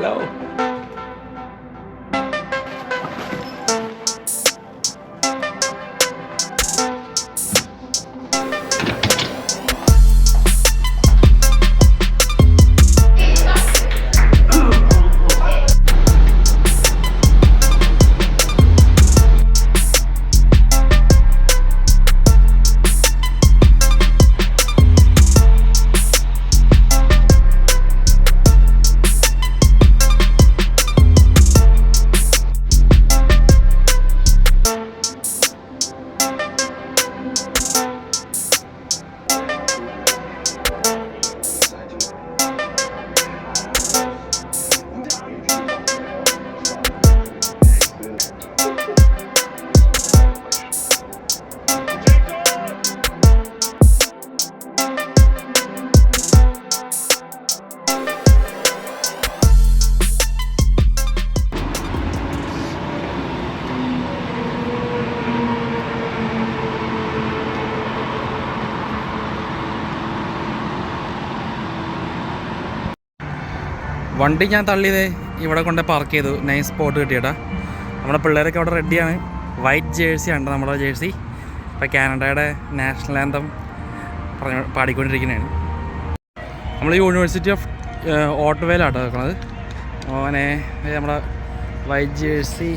hello. വണ്ടി ഞാൻ തള്ളിയതേ ഇവിടെ കൊണ്ട് പാർക്ക് ചെയ്തു. നൈസ് സ്പോട്ട് കിട്ടിയേട്ടാ. നമ്മുടെ പിള്ളേരൊക്കെ അവിടെ റെഡിയാണ് വൈറ്റ് ജേഴ്സി ആണ് നമ്മുടെ ജേഴ്സി ഇപ്പോൾ കാനഡയുടെ നാഷണൽ ആന്തം പറഞ്ഞ പാടിക്കൊണ്ടിരിക്കുന്നതാണ്. നമ്മൾ യൂണിവേഴ്സിറ്റി ഓഫ് ഓട്ടോവേലാട്ടോ നിൽക്കുന്നത് അങ്ങനെ നമ്മുടെ വൈറ്റ് ജേഴ്സി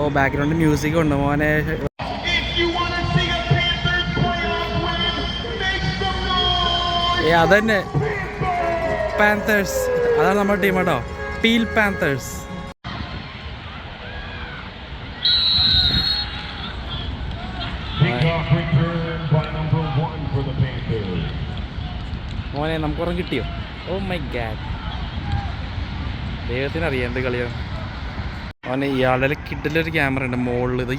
ഓ ബാക്ക്ഗ്രൗണ്ട് മ്യൂസിക് ഉണ്ട് മോനെ! ഏ അതന്നെ. പാന്തേഴ്സ് അതാണ് നമ്മുടെ ടീം കേട്ടോ. Peel Panthers. മോനെ നമുക്ക് ഉറം കിട്ടിയോ? ഓ മൈ ഗാഡ് ദൈവത്തിന് അറിയാം എന്ത് കളിയാണ് മോനെ ഇയാളുടെ കിഡിലൊരു ക്യാമറ ഉണ്ട് മുകളിൽ ഇത്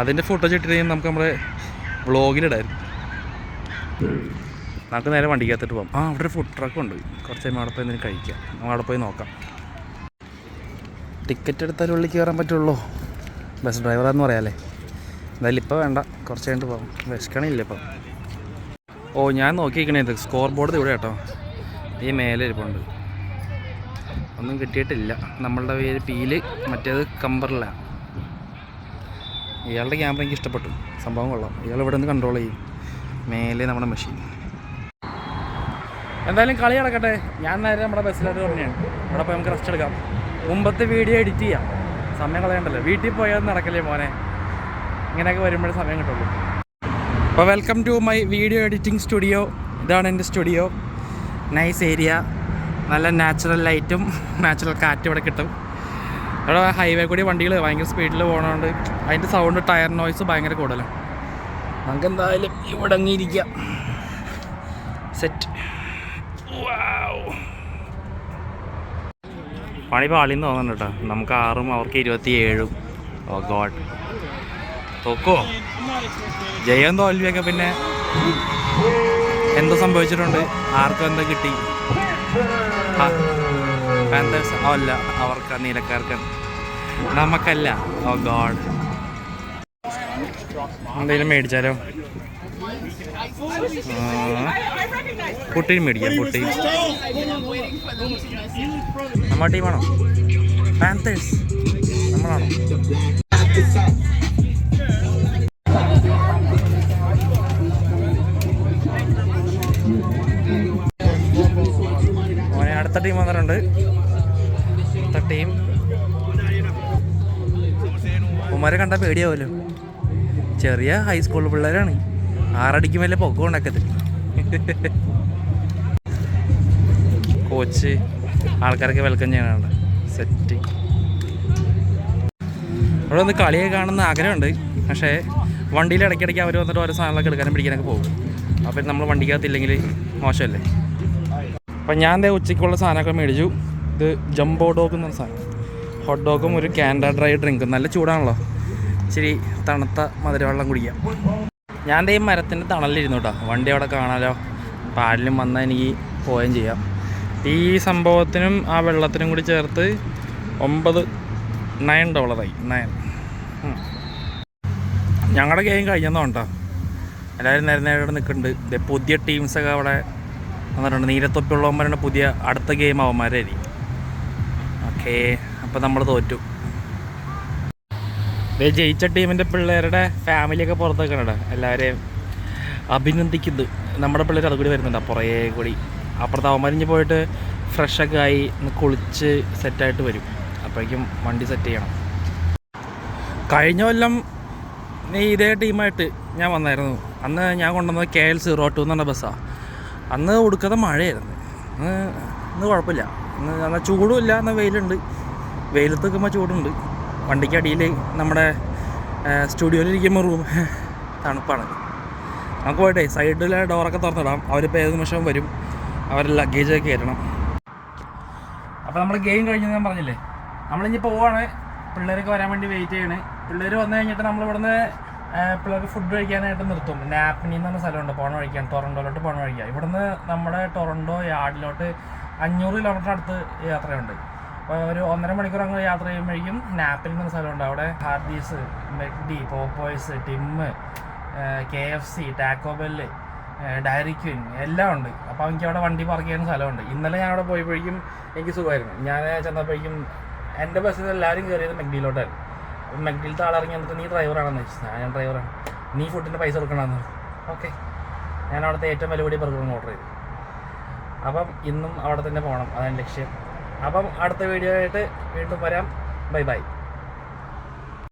അതിന്റെ ഫോട്ടോ ചിട്ടിട്ട് നമുക്ക് നമ്മുടെ വ്ളോഗിലിടായിരുന്നു നമുക്ക് നേരെ വണ്ടിക്കകത്തിട്ട് പോകാം ആ അവിടെ ഒരു ഫുഡ് ട്രക്ക് ഉണ്ട്. കുറച്ച് കഴിയുമ്പോൾ അവിടെ പോയി എന്തെങ്കിലും കഴിക്കാം. നമ്മൾ അവിടെ പോയി നോക്കാം. ടിക്കറ്റ് എടുത്താൽ ഉള്ളിൽ കയറാൻ പറ്റുള്ളൂ. ബസ് ഡ്രൈവറാന്ന് പറയാമല്ലേ എന്തായാലും ഇപ്പോൾ വേണ്ട. കുറച്ച് കഴിഞ്ഞിട്ട് പോകാം വിശക്കണില്ല ഇപ്പം. ഓ ഞാൻ നോക്കിയിരിക്കണേ ഇത് സ്കോർ ബോർഡ് ഇവിടെ കേട്ടോ ഈ മേലെ ഇരിപ്പുണ്ട് ഒന്നും കിട്ടിയിട്ടില്ല. നമ്മളുടെ പേര് പീൽ മറ്റേത് കമ്പറില്ല ഇയാളുടെ ക്യാമറ എനിക്ക് ഇഷ്ടപ്പെട്ടു. സംഭവം കൊള്ളാം. ഇയാൾ ഇവിടെ നിന്ന് കൺട്രോൾ ചെയ്യും. മേലെ നമ്മുടെ മെഷീൻ എന്തായാലും കളി നടക്കട്ടെ. ഞാൻ നേരെ നമ്മുടെ ബസ്സിലോട്ട് തന്നെയാണ് അവിടെ പോയി നമുക്ക് റെസ്റ്റ് എടുക്കാം. മുമ്പത്തെ വീഡിയോ എഡിറ്റ് ചെയ്യാം. സമയം കളയണ്ടല്ലോ. വീട്ടിൽ പോയാൽ നടക്കല്ലേ മോനെ? ഇങ്ങനെയൊക്കെ വരുമ്പോഴേ സമയം കിട്ടുള്ളൂ. അപ്പോൾ welcome to my video editing studio ഇതാണ് എന്റെ സ്റ്റുഡിയോ നൈസ് ഏരിയ നല്ല നാച്ചുറൽ ലൈറ്റും നാച്ചുറൽ കാറ്റും ഇവിടെ കിട്ടും. ഇവിടെ ഹൈവേ കൂടി വണ്ടികൾ ഭയങ്കര സ്പീഡിൽ പോകണതുകൊണ്ട് അതിന്റെ സൗണ്ട് ടയർ നോയ്സ് ഭയങ്കര കൂടുതലാണ് നമുക്ക് എന്തായാലും ഇവിടെ അങ്ങിയിരിക്കാം സെറ്റ് പണി പാളിന്ന് തോന്നുന്നു കേട്ടോ നമുക്ക് ആറും അവർക്ക് ഇരുപത്തി ഏഴും ഓ ഗോഡ്. തോക്കോ? ജയം തോൽവിയൊക്കെ പിന്നെ എന്തോ സംഭവിച്ചിട്ടുണ്ട്? ആർക്കും എന്തോ കിട്ടി? അല്ല അവർക്ക് നീലക്കാർക്ക് നമുക്കല്ല. Oh god. എന്തെങ്കിലും മേടിച്ചാലോ? ആ, പുട്ടി മേടിക്കാം പുട്ടി നമ്മുടെ ടീമാണോ? പാന്തേഴ്സ് നമ്മളാണോ? മോനെ അടുത്ത ടീം വന്നിട്ടുണ്ട്. അടുത്ത ടീം. ഉമ്മാരെ കണ്ട പേടിയാവുമല്ലോ ചെറിയ ഹൈസ്കൂൾ പിള്ളേരാണ്. ആറടിക്ക് മേലെ പൊക്കം ഉണ്ടാക്കത്തില്ല കോച്ച് ആൾക്കാരൊക്കെ വെൽക്കം ചെയ്യാനാണ് സെറ്റ് അവിടെ ഒന്ന് കളിയെ കാണുന്ന ആഗ്രഹമുണ്ട്. പക്ഷേ വണ്ടിയിൽ ഇടയ്ക്കിടയ്ക്ക് അവർ വന്നിട്ട് ഓരോ സാധനങ്ങളൊക്കെ എടുക്കാനും പിടിക്കാനൊക്കെ പോകും. അപ്പോൾ നമ്മൾ വണ്ടിക്കകത്തില്ലെങ്കിൽ മോശമല്ലേ? അപ്പം ഞാൻ എന്താ ഉച്ചയ്ക്കുള്ള സാധനമൊക്കെ മേടിച്ചു. ഇത് ജംബോ ഡോഗ് എന്ന സാധനം. ഹോട്ട് ഡോഗും ഒരു കാൻഡ ഡ്രൈ ഡ്രിങ്കും നല്ല ചൂടാണല്ലോ. ഇച്ചിരി തണുത്ത മധുരവെള്ളം കുടിക്കാം. ഞാൻ ഈ മരത്തിന്റെ തണലിരുന്നു കേട്ടോ. വണ്ടി അവിടെ കാണാലോ. പാലിലും വന്നാൽ എനിക്ക് പോവുകയും ചെയ്യാം. ഈ സംഭവത്തിനും ആ വെള്ളത്തിനും കൂടി ചേർത്ത് ഒമ്പത് നയൻ ഡോളറായി നയൻ ഞങ്ങളുടെ ഗെയിം കഴിഞ്ഞെന്നോ കേട്ടോ. എല്ലാവരും നേരെ നേരെ ഇവിടെ നിൽക്കുന്നുണ്ട്. പുതിയ ടീംസൊക്കെ അവിടെ വന്നിട്ടുണ്ട്. നീലത്തൊപ്പിയുള്ളവന്മാരുടെ പുതിയ അടുത്ത ഗെയിം അവന്മാരായിരിക്കും. ഓക്കേ അപ്പോൾ നമ്മൾ തോറ്റു. ജയിച്ച ടീമിന്റെ പിള്ളേരുടെ ഫാമിലിയൊക്കെ പുറത്തൊക്കെ ഉണ്ട് എല്ലാവരെയും അഭിനന്ദിക്കുന്നത് നമ്മുടെ പിള്ളേർ അതുകൂടി വരുന്നുണ്ട്. പുറകെ കൂടി. അപ്പുറത്ത് അവന്മാരിഞ്ഞ് പോയിട്ട് ഫ്രഷൊക്കെ ആയി കുളിച്ച് സെറ്റായിട്ട് വരും. അപ്പോഴേക്കും വണ്ടി സെറ്റ് ചെയ്യണം. കഴിഞ്ഞ കൊല്ലം ഇതേ ടീമായിട്ട് ഞാൻ വന്നായിരുന്നു. അന്ന് ഞാൻ കൊണ്ടുവന്നത് കെ എൽ സീറോ ടു എന്ന് പറഞ്ഞ ബസ്സാണ് അന്ന് ഉടുക്കാതെ മഴയായിരുന്നു. അന്ന് ഇന്ന് കുഴപ്പമില്ല. ഇന്ന് എന്നാൽ ചൂടുമില്ല എന്നാൽ വെയിലുണ്ട്. വെയിലത്ത് നിൽക്കുമ്പോൾ ചൂടുണ്ട്. വണ്ടിക്ക് നമ്മുടെ സ്റ്റുഡിയോയിലിരിക്കുമ്പോൾ റൂം തണുപ്പാണ്. നമുക്ക് പോയിട്ടെ സൈഡിലെ ഡോറൊക്കെ തുറന്നിടാം. അവരിപ്പോൾ ഏത് നിമിഷം വരും. അവരുടെ ലഗേജൊക്കെ കയറ്റണം. അപ്പോൾ നമ്മൾ ഗെയിം കഴിഞ്ഞെന്ന് ഞാൻ പറഞ്ഞില്ലേ? നമ്മളിഞ്ഞി പോവാണ്. പിള്ളേരൊക്കെ വരാൻ വേണ്ടി വെയിറ്റ് ചെയ്യണേ. പിള്ളേർ വന്നു കഴിഞ്ഞിട്ട് നമ്മൾ ഇവിടുന്ന് പിള്ളേർക്ക് ഫുഡ് കഴിക്കാനായിട്ട് നിർത്തും. നാപ്പിനി എന്ന് പറഞ്ഞ സ്ഥലമുണ്ട്. പോണ കഴിക്കാൻ ടൊറന്റോയിലോട്ട് പോണ കഴിക്കാം ഇവിടുന്ന് നമ്മുടെ ടൊറന്റോ യാർഡിലോട്ട് അഞ്ഞൂറ് കിലോമീറ്റർ അടുത്ത് യാത്രയുണ്ട്. ഒരു ഒന്നര മണിക്കൂർ അങ്ങ് യാത്ര ചെയ്യുമ്പോഴേക്കും നാപ്പിൽ എന്നൊരു സ്ഥലമുണ്ട്. അവിടെ Hardee's മെഡി Popeyes Tim K F C Taco Bell Dairy എല്ലാം ഉണ്ട്. അപ്പോൾ എനിക്ക് അവിടെ വണ്ടി പാർക്ക് ചെയ്യുന്ന സ്ഥലമുണ്ട്. ഇന്നലെ ഞാൻ അവിടെ പോയപ്പോഴേക്കും എനിക്ക് സുഖമായിരുന്നു. ഞാൻ ചെന്നപ്പോഴേക്കും എന്റെ ബസ്സിൽ എല്ലാവരും കയറിയത് മെഗ്ഡിയിലോട്ടായിരുന്നു മെഗ്ഡിയിലത്തെ ആളിറങ്ങി എന്നിട്ട് നീ ഡ്രൈവറാണെന്ന് ചോദിച്ചു ഞാൻ ഡ്രൈവറാണ് നീ ഫുഡിന്റെ പൈസ കൊടുക്കണമെന്ന് ഓക്കെ ഞാൻ അവിടുത്തെ ഏറ്റവും വലിയ കൂടിയ ബർഗറും ഓർഡർ ചെയ്തു. അപ്പം ഇന്നും അവിടെ തന്നെ പോകണം. അതാണ് ലക്ഷ്യം. അപ്പം അടുത്ത വീഡിയോ ആയിട്ട് വീണ്ടും വരാം. Bye bye.